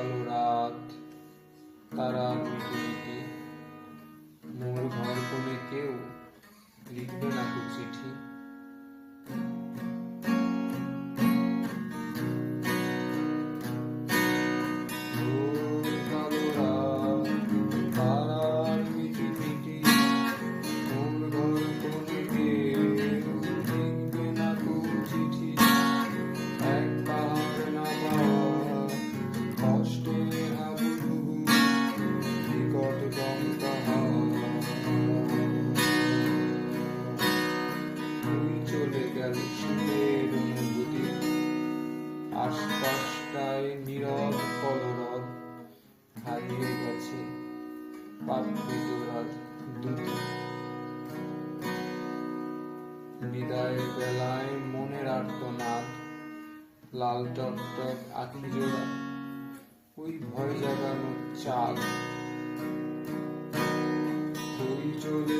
Kalurat Tarabuddhi তার অনুভূতি আশপাশটায় নীরব কলরব হারিয়ে গেছে পাপড়িজোড়ার দুটি। বেলায় মনের আর্তনাদ, লাল টকটক আঁকি জোড়া, ওই ভয় জাগানো চাল। চলে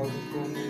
algo conmigo.